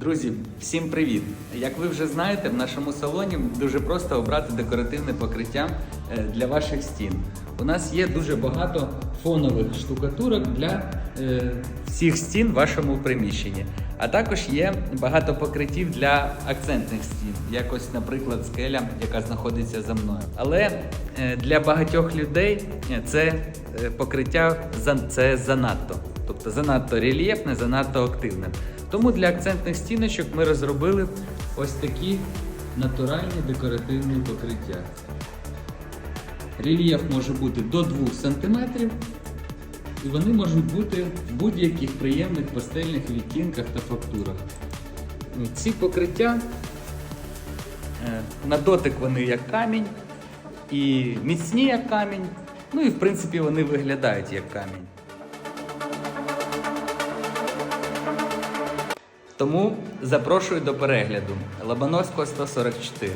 Друзі, всім привіт! Як ви вже знаєте, в нашому салоні дуже просто обрати декоративне покриття е, для ваших стін. У нас є дуже багато фонових штукатурок для е, всіх стін в вашому приміщенні. А також є багато покриттів для акцентних стін, як ось, наприклад, скеля, яка знаходиться за мною. Але е, для багатьох людей е, це е, покриття це занадто. Тобто занадто рельєфне, занадто активне. Тому для акцентних стіночок ми розробили ось такі натуральні декоративні покриття. Рельєф може бути до 2 см, і вони можуть бути в будь-яких приємних пастельних відтінках та фактурах. Ці покриття е, на дотик вони як камінь, і міцні як камінь, ну і в принципі вони виглядають як камінь. Тому запрошую до перегляду Лобановського 144.